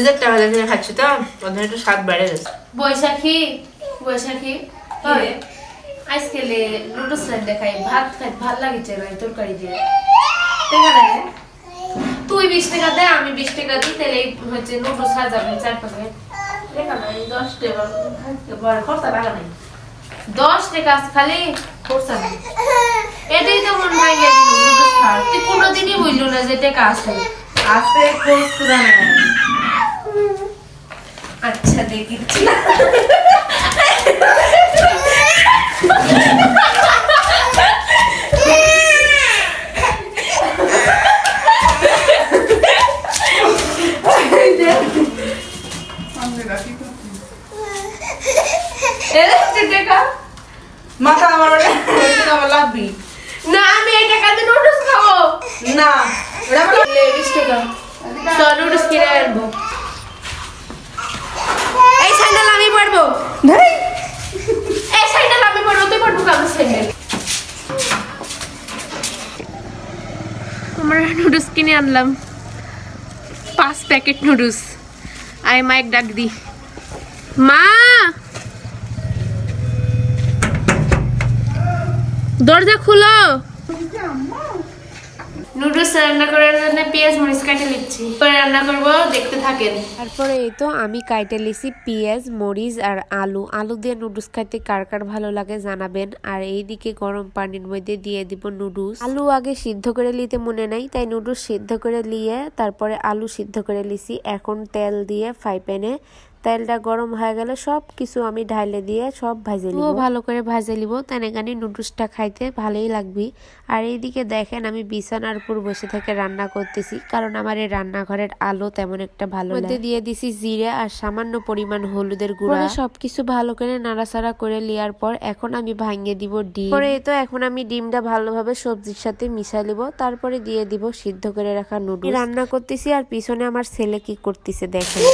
নিজের টাকা দিয়ে খাচ্ছি তো ওদের একটু স্বাদ বেড়ে গেছে। বৈশাখী বৈশাখী আজকে নুডলস খাই ভাত খাই ভালো লাগিছে ভাই তরকারি দিয়ে। টাকা লাগে তুই বিশ টাকা দে আমি বিশ টাকা দিই তাহলে হচ্ছে নুডলস সাজাবে চার প্যাকেট টাকা। নাই দশ টাকা খরচা টাকা নাই। দশ টাকা খালি খরচা নেই। এটাই তো মন ভাই নুডলস খাওয়ার। তুই কোনোদিনই বলল না যে টাকা আছে। আছে আচ্ছা দেখিচ্ছি টাকা মাথা আমার বলে আমার লাগবি না আমি এই টাকা দিয়ে নুডলস খাব। না ওটা নুডলস কিনে আনব এই স্যান্ডেল আমি পরবো এই স্যান্ডেল আমি পরবো তুই পরবো কেমন স্যান্ডেল আমরা নুডলস কিনে আনলাম। পাঁচ প্যাকেট নুডলস আই এক ডাক দি। মা! দরজা খুলো। নুডলস রান্না করার জন্য পেঁয়াজ মরিচ রান্না করব, দেখতে থাকেন। তারপরে এই তো আমি কাইটে লিছি পেঁয়াজ, মরিচ আর আলু। আলু দিয়ে নুডলস খাইতে কার কার ভালো লাগে জানাবেন। আর এইদিকে গরম পানির মধ্যে দিয়ে দিব নুডলস। আলু আগে সিদ্ধ করে নিতে মনে নাই, তাই নুডলস সিদ্ধ করে নিয়ে তারপরে আলু সিদ্ধ করে লিছি এখন তেল দিয়ে ফ্রাই প্যানে তেলটা গরম হয়ে গেলে সব কিছু আমি ঢাইলে দিয়ে সব ভাজে নিব। ভালো করে ভাজে নিব। তাই গানি নুডলসটা খাইতে ভালোই লাগবে। আর এইদিকে দেখেন আমি বিছানার উপর বসে থেকে রান্না করতেছি কারণ আমার এই রান্নাঘরের আলো তেমন একটা ভালো মধ্যে দিয়ে দিছি জিরে আর সামান্য পরিমাণ হলুদের গুঁড়া। সবকিছু ভালো করে নাড়াচাড়া করে লিয়ার পর এখন আমি ভাঙিয়ে দিব ডিম। পরে তো এখন আমি ডিমটা ভালোভাবে সবজির সাথে মিশাই নিব তারপরে দিয়ে দিব সিদ্ধ করে রাখা নুডলস। রান্না করতেছি আর পিছনে আমার ছেলে কি করতেছে দেখেন।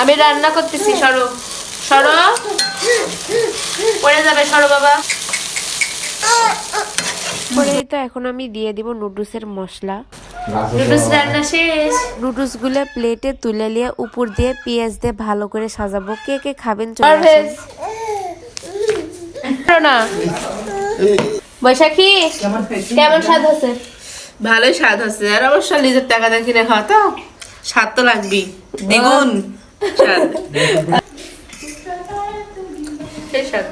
আমি রান্না করতেছি সরো। সরো। পড়ে যাবে সরো বাবা। তো এখন আমি দিয়ে দিব নুডলসের মশলা। নুডলস রান্না শেষ। নুডলসগুলো প্লেটে তুলে নিয়ে উপর দিয়ে পেঁয়াজ দিয়ে ভালো করে সাজাবো। কে কে খাবেন চলে না। বৈশাখী কেমন স্বাদ হচ্ছে ভালোই স্বাদ আছে। আর অবশ্য নিজের টাকা দিয়ে কিনে খাওয়া তো। স্বাদ তো লাগবেই। দ্বিগুণ স্বাদ। সেই স্বাদ।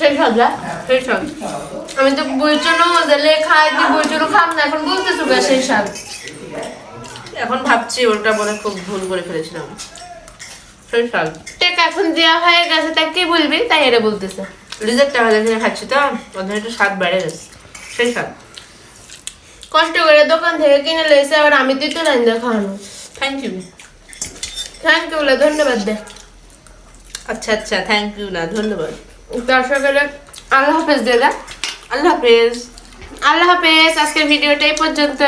সেই স্বাদ সেই স্বাদ। আমি তো বইচনো দিলে খাই দি বইচনো খাম না এখন বলতেছো সেই স্বাদ। এখন ভাবছি ওটা মনে খুব ভুল করে ফেলেছিলাম। সেই স্বাদ। টাকা এখন দেওয়া হয়ে গেছে তা কে বলবি? তাই এটা বলতেছে। নিজের টাকা খাচ্ছি তো ওদের একটু স্বাদ বেড়ে গেছে। সেই স্বাদ। কষ্ট করে দোকান থেকে কিনে লেছে আবার আমি তুই তো রান্না খাওয়ানো। থ্যাংক ইউ থ্যাংক ইউ লা ধন্যবাদ দে। আচ্ছা আচ্ছা থ্যাংক ইউ না ধন্যবাদ। দর্শকেরা আল্লাহ হাফেজ দে দা আল্লাহ হাফেজ। আল্লাহ হাফেজ আজকের ভিডিওটা এই পর্যন্ত